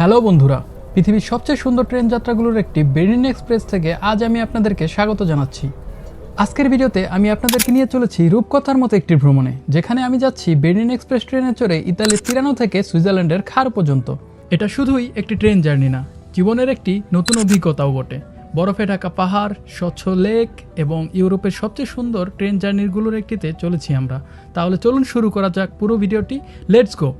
Hello বন্ধুরা, পৃথিবীর সবচেয়ে সুন্দর ট্রেন যাত্রাগুলোর একটি বেরিন এক্সপ্রেস থেকে আজ আমি আপনাদেরকে স্বাগত জানাচ্ছি। আজকের ভিডিওতে আমি আপনাদেরকে নিয়ে চলেছি রূপকথার মতো একটি ভ্রমণে, যেখানে আমি যাচ্ছি বেরিন এক্সপ্রেস ট্রেনে চড়ে ইতালির তিরানো থেকে সুইজারল্যান্ডের খার পর্যন্ত। এটা শুধুই একটি ট্রেন জার্নি না, জীবনের একটি নতুন অভিজ্ঞতাও বটে। বরফে ঢাকা পাহাড়, স্বচ্ছ লেক এবং ইউরোপের সবচেয়ে সুন্দর ট্রেন জার্নিগুলোর একটিতে চলেছি আমরা। তাহলে চলুন শুরু করা যাক পুরো ভিডিওটি, লেটস গো।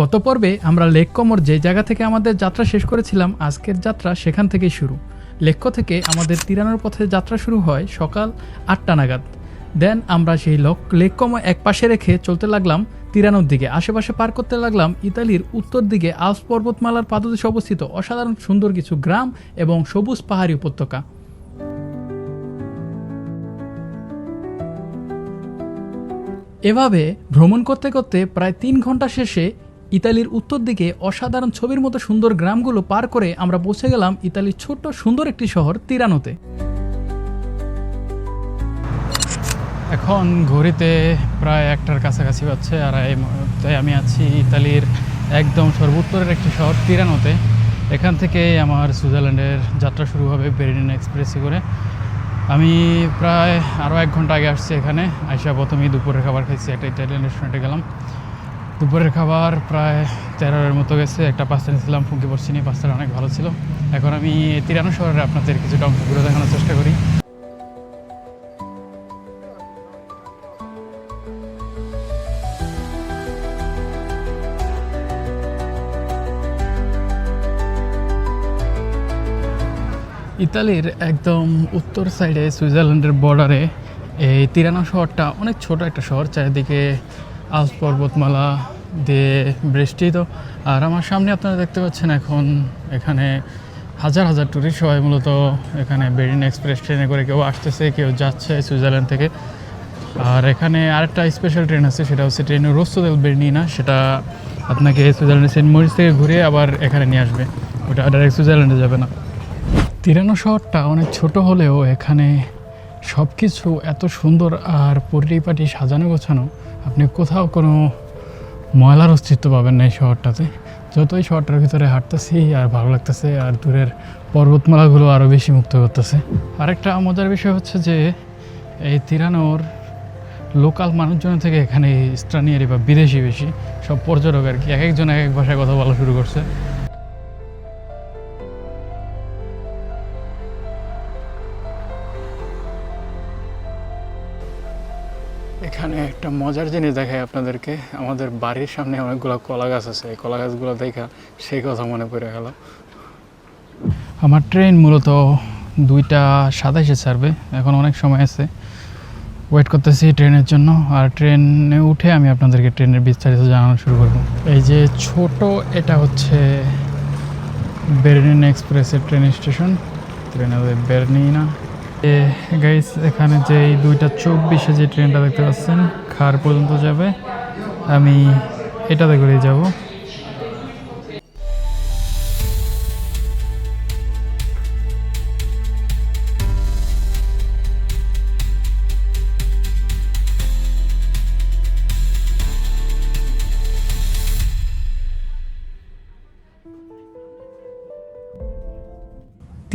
গত পর্বে আমরা লেক কমর যে জায়গা থেকে আমাদের যাত্রা শেষ করেছিলাম, আজকের যাত্রা সেখান থেকেই শুরু। লেখ্য থেকে আমাদের তিরানোর পথে যাত্রা শুরু হয় সকাল আটটা নাগাদ। দেন আমরা সেই লক লেক কমর এক পাশে রেখে চলতে লাগলাম তিরানোর দিকে। আশেপাশে পার করতে লাগলাম ইতালির উত্তর দিকে আলস পর্বতমালার পাদদেশে অবস্থিত অসাধারণ সুন্দর কিছু গ্রাম এবং সবুজ পাহাড়ি উপত্যকা। এভাবে ভ্রমণ করতে করতে প্রায় তিন ঘণ্টা শেষে ইতালির উত্তর দিকে অসাধারণ ছবির মতো সুন্দর গ্রামগুলো পার করে আমরা পৌঁছে গেলাম ইতালির ছোট্ট সুন্দর একটি শহর, তিরানোতে। এখন ঘড়িতে প্রায় একটার কাছাকাছি হচ্ছে আর এই মুহূর্তে আমি আছি ইতালির একদম সর্বোত্তরের একটি শহর, তিরানোতে। এখান থেকে আমার সুইজারল্যান্ডের যাত্রা শুরু হবে বেরিন এক্সপ্রেসে করে। আমি প্রায় আরও এক ঘণ্টা আগে আসছি এখানে, আইসা প্রথমেই দুপুরের খাবার খাইছি, একটা ইটালিয়ান রেস্টুরেন্টে গেলাম। দুপুরের খাবার প্রায় তেরোর মতো গেছে। একটা পাস্তা নিয়েছিলাম ফুঁকি পড়ছিনি পাস্তাটা অনেক ভালো ছিল। এখন আমি তিরানো শহরে আপনাদের কিছুটা অংশ ঘুরে দেখানোর চেষ্টা করি। ইতালির একদম উত্তর সাইডে সুইজারল্যান্ডের বর্ডারে এই তিরানো শহরটা অনেক ছোট একটা শহর। চারিদিকে আলস পর্বতমালা দিয়ে বেষ্টিত। আর আমার সামনে আপনারা দেখতে পাচ্ছেন এখন এখানে হাজার হাজার টুরিস্ট সবাই মূলত এখানে বেরিন এক্সপ্রেস ট্রেনে করে কেউ আসতেছে, কেউ যাচ্ছে সুইজারল্যান্ড থেকে। আর এখানে আরেকটা স্পেশাল ট্রেন আছে, সেটা হচ্ছে ট্রেনের রোস্তদেল বেরনিনা সেটা আপনাকে সুইজারল্যান্ডের সেন্ট মরিস থেকে ঘুরে আবার এখানে নিয়ে আসবে। ওটা ডাইরেক্ট সুইজারল্যান্ডে যাবে না। তিরানো শহরটা অনেক ছোট হলেও এখানে সব কিছু এত সুন্দর আর পরিপাটি সাজানো গোছানো। আপনি কোথাও কোনো ময়লার অস্তিত্ব পাবেন না এই শহরটাতে। যতই শহরটার ভিতরে হাঁটতেছি আর ভালো লাগতেছে আর দূরের পর্বতমালাগুলো আরও বেশি মুক্ত করতেছে। আরেকটা মজার বিষয় হচ্ছে যে এই তিরানোর লোকাল মানুষজন থেকে এখানে স্থানীয় বা বিদেশি বেশি, সব পর্যটক আর কি। এক একজন এক এক ভাষায় কথা বলা শুরু করছে। একটা মজার জিনিস দেখায় আপনাদেরকে। আমাদের বাড়ির সামনে অনেকগুলো কলা গাছ আছে। এই কলা গাছগুলো দেখা সেই কথা মনে পড়ে গেল। আমার ট্রেন মূলত দুইটা সাতাইশে ছাড়বে। এখন অনেক সময় আছে। ওয়েট করতেছি ট্রেনের জন্য। আর ট্রেনে উঠে আমি আপনাদেরকে ট্রেনের বিস্তারিত জানানো শুরু করব। এই যে ছোট, এটা হচ্ছে বেরনিন এক্সপ্রেসের ট্রেন স্টেশন। ট্রেনে বেরনিনা গাইস এখানে যে এই দুইটা চব্বিশে যে ট্রেনটা দেখতে পাচ্ছেন, খার পর্যন্ত যাবে। আমি এটাতে করেই যাব।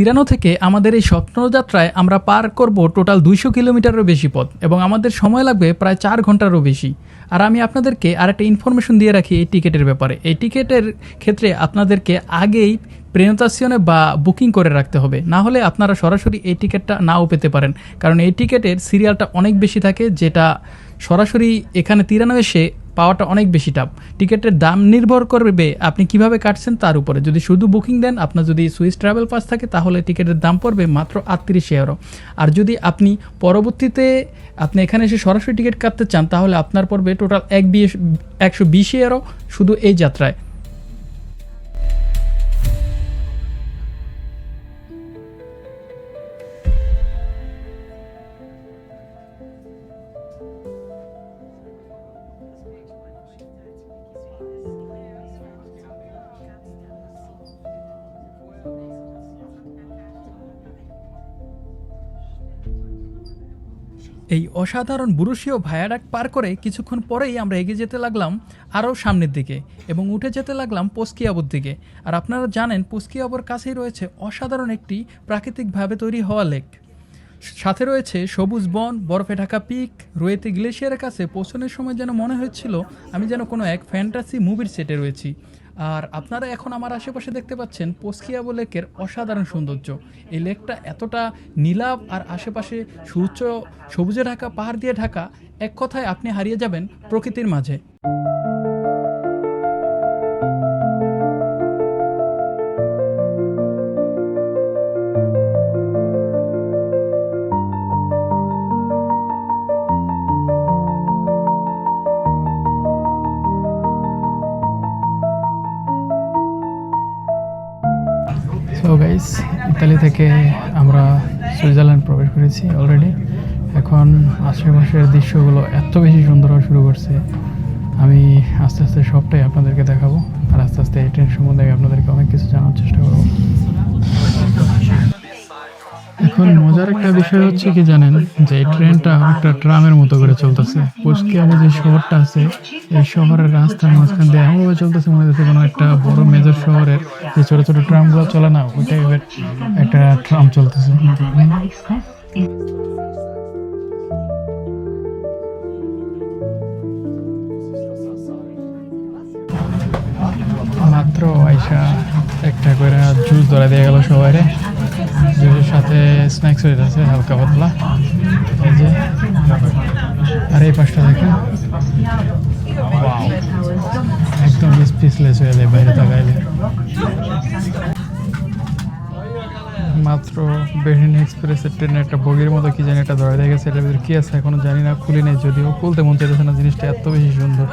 তিরানো থেকে আমাদের এই স্বপ্নযাত্রায় আমরা পার করব টোটাল দুইশো কিলোমিটারেরও বেশি পথ এবং আমাদের সময় লাগবে প্রায় চার ঘন্টারও বেশি। আর আমি আপনাদেরকে আরেকটা ইনফরমেশন দিয়ে রাখি এই টিকিটের ব্যাপারে। এই টিকিটের ক্ষেত্রে আপনাদেরকে আগেই প্রেনোতাসিয়নে বা বুকিং করে রাখতে হবে। না হলে আপনারা সরাসরি এই টিকিটটা নাও পেতে পারেন। কারণ এই টিকিটের সিরিয়ালটা অনেক বেশি থাকে, যেটা সরাসরি এখানে তিরানো এসে পাওয়াটা অনেক বেশি টাফ টিকিটের দাম নির্ভর করবে আপনি কীভাবে কাটছেন তার উপরে। যদি শুধু বুকিং দেন, আপনার যদি সুইস ট্রাভেল পাস থাকে, তাহলে টিকিটের দাম পড়বে মাত্র আটত্রিশ ইউরো আর যদি আপনি পরবর্তীতে আপনি এখানে এসে সরাসরি টিকিট কাটতে চান, তাহলে আপনার পড়বে টোটাল এক বিশ, একশো বিশ ইউরো শুধু এই যাত্রায়। এই অসাধারণ বুরুশীয় ভায়াডাক পার করে কিছুক্ষণ পরেই আমরা এগিয়ে যেতে লাগলাম আরও সামনের দিকে এবং উঠে যেতে লাগলাম পস্কিয়াবুর দিকে। আর আপনারা জানেন, পস্কিয়াবুর কাছেই রয়েছে অসাধারণ একটি প্রাকৃতিকভাবে তৈরি হওয়া লেক। সাথে রয়েছে সবুজ বন, বরফে ঢাকা পিক, রয়েতে গ্লেশিয়ারের কাছে পৌঁছানোর সময় যেন মনে হচ্ছিল, আমি যেন কোনো এক ফ্যান্টাসি মুভির সেটে রয়েছি। আর আপনারা এখন আমার আশেপাশে দেখতে পাচ্ছেন পস্কিয়াবো লেকের অসাধারণ সৌন্দর্য। এই লেকটা এতটা নীলাভ আর আশেপাশে সূর্য সবুজে ঢাকা, পাহাড় দিয়ে ঢাকা, এক কথায় আপনি হারিয়ে যাবেন প্রকৃতির মাঝে। ইতালি থেকে আমরা সুইজারল্যান্ড প্রবেশ করেছি অলরেডি এখন আশেপাশের দৃশ্যগুলো এত বেশি সুন্দর হওয়া শুরু করছে। আমি আস্তে আস্তে একটা বিষয় হচ্ছে কি জানেন, যে ট্রেনটা একটা ট্রামের মতো করে চলতেছে। পুষ্কিয়াবো যে শহরটা আছে, এই শহরের রাস্তার মাঝখান দিয়ে এমনভাবে চলতেছে মনে হচ্ছে কোনো একটা বড় মেজর শহরের যে ছোট ছোট ট্রামগুলো চলে না ওই টাইপের একটা ট্রাম চলতেছে। মাত্র আইসা একটা করে জুস ধরা দিয়ে গেল সবাই জুসের সাথে স্ন্যাক্স হয়ে যাচ্ছে, হালকা পাতলা। এই যে, আর এই পাশটা দেখেন! একদম স্পিচলেস হয়ে যায় বাইরে তাকাইলে। মাত্র বেরিন এক্সপ্রেসের ট্রেনে একটা বগির মতো কি জানি একটা দিয়ে গেছে। এটার ভিতরে কি আছে এখনও জানি না, খুলি নেই যদিও। খুলতে মন চাইতেছে না জিনিসটা, এত বেশি সুন্দর।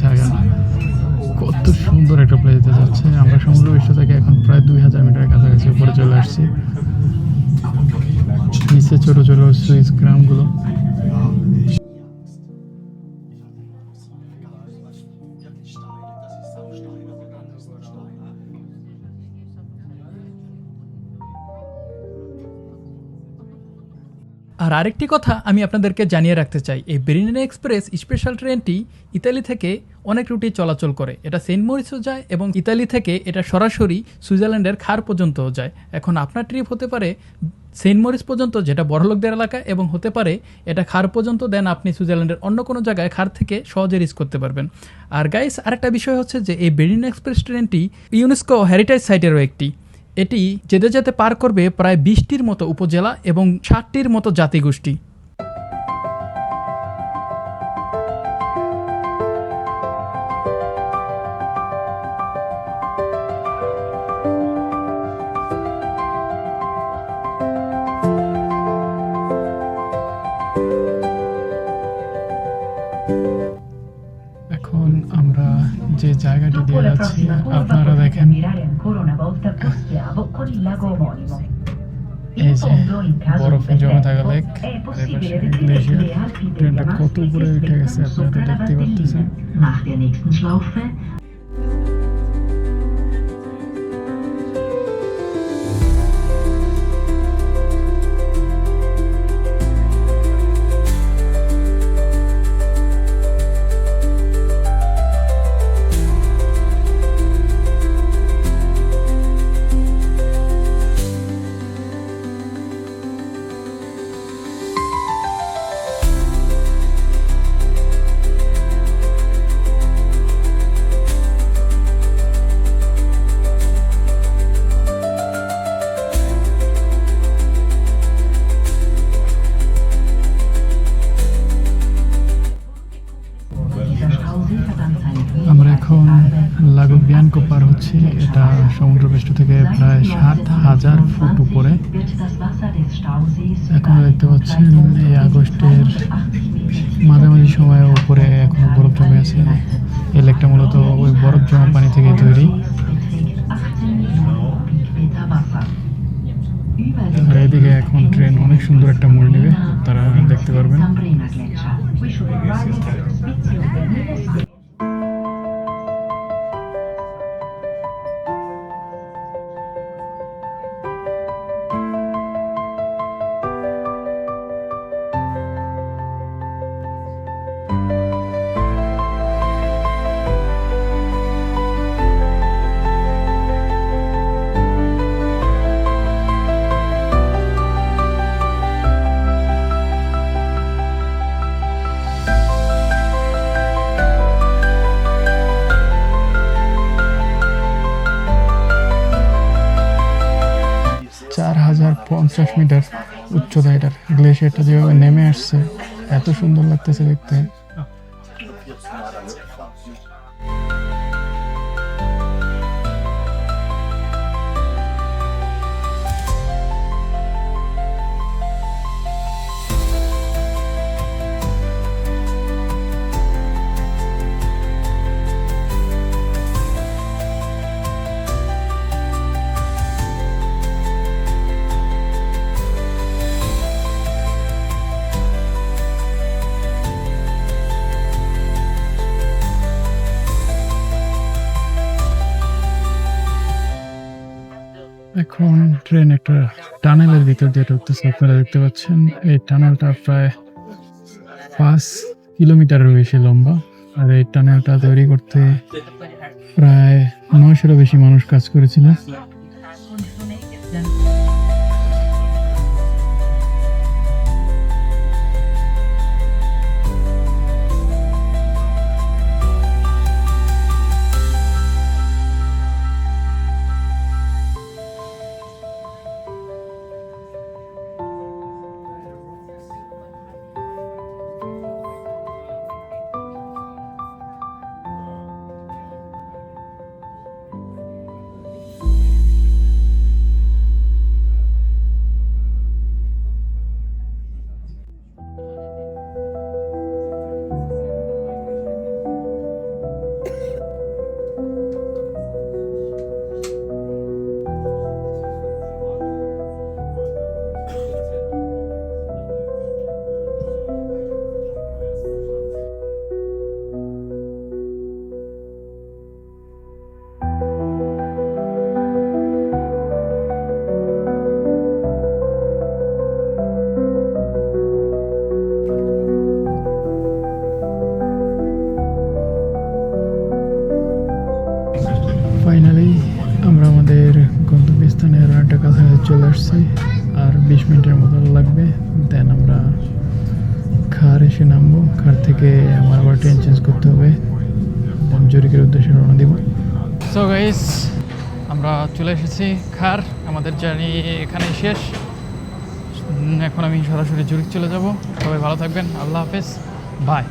দেখেন আগে কত সুন্দর একটা প্লেসে যাচ্ছে। আমরা সমুদ্র বিশ্ব থেকে এখন প্রায় দুই হাজার মিটার কাছাকাছি উপরে চলে আসছি। নিচে ছোটো ছোটো সুইচ গ্রামগুলো আর আরেকটি কথা আমি আপনাদেরকে জানিয়ে রাখতে চাই। এই বেরিনা এক্সপ্রেস স্পেশাল ট্রেনটি ইতালি থেকে অনেক রুটে চলাচল করে। এটা সেন্ট মরিসও যায় এবং ইতালি থেকে এটা সরাসরি সুইজারল্যান্ডের খার পর্যন্তও যায়। এখন আপনার ট্রিপ হতে পারে সেন্ট মরিস পর্যন্ত, যেটা বড়লোকদের এলাকা, এবং হতে পারে এটা খার পর্যন্ত, দেন আপনি সুইজারল্যান্ডের অন্য কোনো জায়গায় খার থেকে সহজে রিচ করতে পারবেন। আর গাইস আরেকটা বিষয় হচ্ছে যে এই বেরিন এক্সপ্রেস ট্রেনটি ইউনেস্কো হেরিটেজ সাইটেরও একটি। এটি যেতে যেতে পার করবে প্রায় বিশটির মতো উপজেলা এবং ষাটটির মতো জাতিগোষ্ঠী। এখন আমরা যে জায়গাটি দিয়ে যাচ্ছি এই যে বরফে জমে থাকা লেক গ্লেশিয়ার ট্রেনটা কত উপরে উঠে গেছে আপনারা la দেখতে পাচ্ছেন আমরা এখন লাগোক বিয়ানকো পার হচ্ছি। এটা সমুদ্রপৃষ্ঠ থেকে প্রায় সাত হাজার ফুট উপরে। এখন দেখতে পাচ্ছেন, এই আগস্টের মাঝামাঝি সময়ে উপরে এখন বরফ জমে আছে। এই লেকটা মূলত ওই বরফ জমা পানি থেকে তৈরি। আর এদিকে এখন ট্রেন অনেক সুন্দর একটা মোড় নেবে। তারা দেখতে পারবেন পঞ্চাশ মিটার উচ্চতা এটার গ্লেশিয়ারটা যেভাবে নেমে আসছে এত সুন্দর লাগতেছে দেখতে। এখন ট্রেন একটা টানেলের ভিতর দিয়ে ঢুকতেছে, আপনারা দেখতে পাচ্ছেন। এই টানেলটা প্রায় পাঁচ কিলোমিটারের বেশি লম্বা। আর এই টানেলটা তৈরি করতে প্রায় নয়শোরও বেশি মানুষ কাজ করেছিল। থেকে আমার আবার ট্রেন চেঞ্জ করতে হবে। জরিকের উদ্দেশ্যে রওনা দিব। সো গাইস আমরা চলে এসেছি খার। আমাদের জার্নি এখানেই শেষ। এখন আমি সরাসরি জুরিক চলে যাব। সবাই ভালো থাকবেন। আল্লাহ হাফেজ। বাই